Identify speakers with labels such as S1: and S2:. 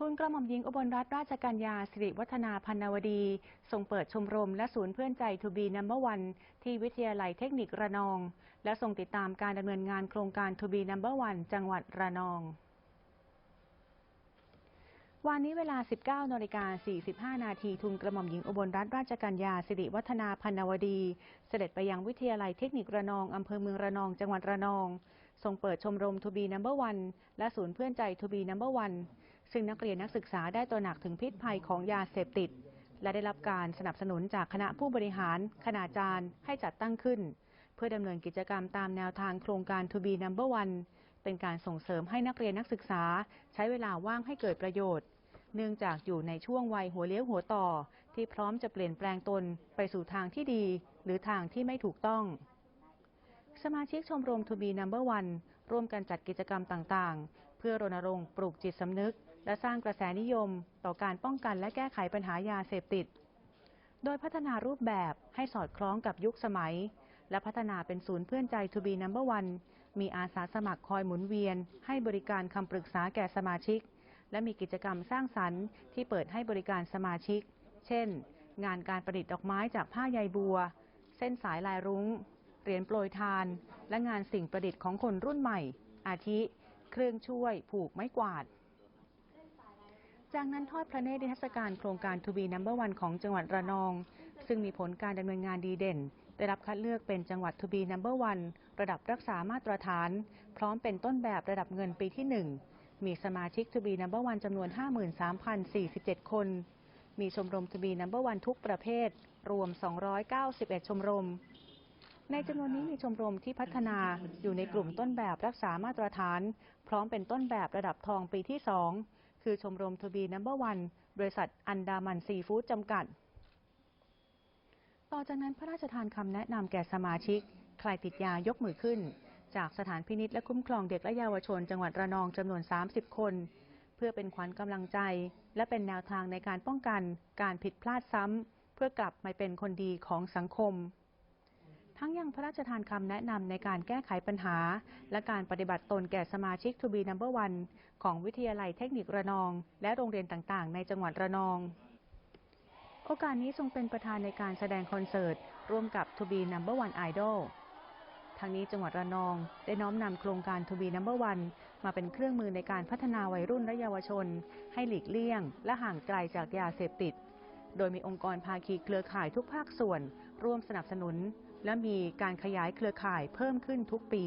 S1: ทูลกระหม่อมหญิงอุบลรัตนราชกัญญาสิริวัฒนาพันนวดี ทรงเปิดชมรมและศูนย์เพื่อนใจทูบีนัมเบอร์วันที่วิทยาลัยเทคนิคระนอง และทรงติดตามการดำเนินงานโครงการทูบีนัมเบอร์วันจังหวัดระนองวันนี้เวลา 19นาฬิกา45 นาที ทุนกระหม่อมหญิงอุบลรัตนราชกัญญาสิริวัฒนาพันนวดี เสด็จไปยังวิทยาลัยเทคนิคระนอง อำเภอเมืองระนอง จังหวัดระนอง ทรงเปิดชมรมทูบีนัมเบอร์วันและศูนย์เพื่อนใจทูบีนัมเบอร์วัน ซึ่งนักเรียนนักศึกษาได้ตระหนักถึงพิษภัยของยาเสพติด และได้รับการสนับสนุนจากคณะผู้บริหาร คณาจารย์ ให้จัดตั้งขึ้น เพื่อดำเนินกิจกรรมตามแนวทางโครงการทูบีนัมเบอร์วันเป็นการส่งเสริมให้นักเรียนนักศึกษา ใช้เวลาว่างให้เกิดประโยชน์ เนื่องจากอยู่ในช่วงวัยหัวเลี้ยวหัวต่อ ที่พร้อมจะเปลี่ยนแปลงตนไปสู่ทางที่ดี หรือทางที่ไม่ถูกต้องสมาชิกชมรมทูบีนัมเบอร์วันร่วมกันจัดกิจกรรมต่างเพื่อรณรงค์ปลูกจิตสำนึก และสร้างกระแสนิยม ต่อการป้องกันและแก้ไขปัญหายาเสพติด โดยพัฒนารูปแบบให้สอดคล้องกับยุคสมัย และพัฒนาเป็นศูนย์เพื่อนใจทูบีนัมเบอร์วันมีอาสาสมัครคอยหมุนเวียน ให้บริการคำปรึกษาแก่สมาชิก และมีกิจกรรมสร้างสรรค์ที่เปิดให้บริการสมาชิก เช่น งานการประดิษฐ์ดอกไม้จากผ้าใยบัว เส้นสายลายรุง้งเหรียญโปรยทาน และงานสิ่งประดิษฐ์ของคนรุ่นใหม่ อาทิ เครื่องช่วย ผูกไม้กวาด จากนั้นทอดพระเนตรนิทรรศการโครงการทูบีนัมเบอร์วันของจังหวัดระนอง ซึ่งมีผลการดำเนินงานดีเด่น ได้รับคัดเลือกเป็นจังหวัดทูบีนัมเบอร์วันระดับรักษามาตรฐาน พร้อมเป็นต้นแบบระดับเงินปีที่ 1 มีสมาชิกทูบีนัมเบอร์วันจำนวน 53,047 คน มีชมรมทูบีนัมเบอร์วันทุกประเภท รวม 291 ชมรม ในจำนวนนี้มีชมรมที่พัฒนาอยู่ในกลุ่มต้นแบบรักษามาตรฐาน พร้อมเป็นต้นแบบระดับทองปีที่ 2 คือชมรมทบีนัมเบอร์วันบริษัทอันดามันซีฟู้ดจำกัด ต่อจากนั้นพระราชทานคำแนะนำแก่สมาชิก ใครติดยายกมือขึ้น จากสถานพินิษและคุ้มครองเด็กและเยาวชน จังหวัดระนองจำนวน 30 คน เพื่อเป็นขวัญกำลังใจ และเป็นแนวทางในการป้องกันการผิดพลาดซ้ำเพื่อกลับมาเป็นคนดีของสังคม ทั้งยังพระราชทานคำแนะนำในการแก้ไขปัญหา และการปฏิบัติตนแก่สมาชิกทูบีนัมเบอร์วันของวิทยาลัยเทคนิคระนอง และโรงเรียนต่างๆ ในจังหวัดระนอง โอกาสนี้ทรงเป็นประธานในการแสดงคอนเสิร์ต ร่วมกับทูบีนัมเบอร์วันไอดอลทางนี้จังหวัดระนอง ได้น้อมนำโครงการทูบีนัมเบอร์วันมาเป็นเครื่องมือในการพัฒนาวัยรุ่นและเยาวชน ให้หลีกเลี่ยง และห่างไกลจากยาเสพติด โดยมีองค์กรภาคีเครือข่ายทุกภาคส่วน ร่วมสนับสนุน และมีการขยายเครือข่ายเพิ่มขึ้นทุกปี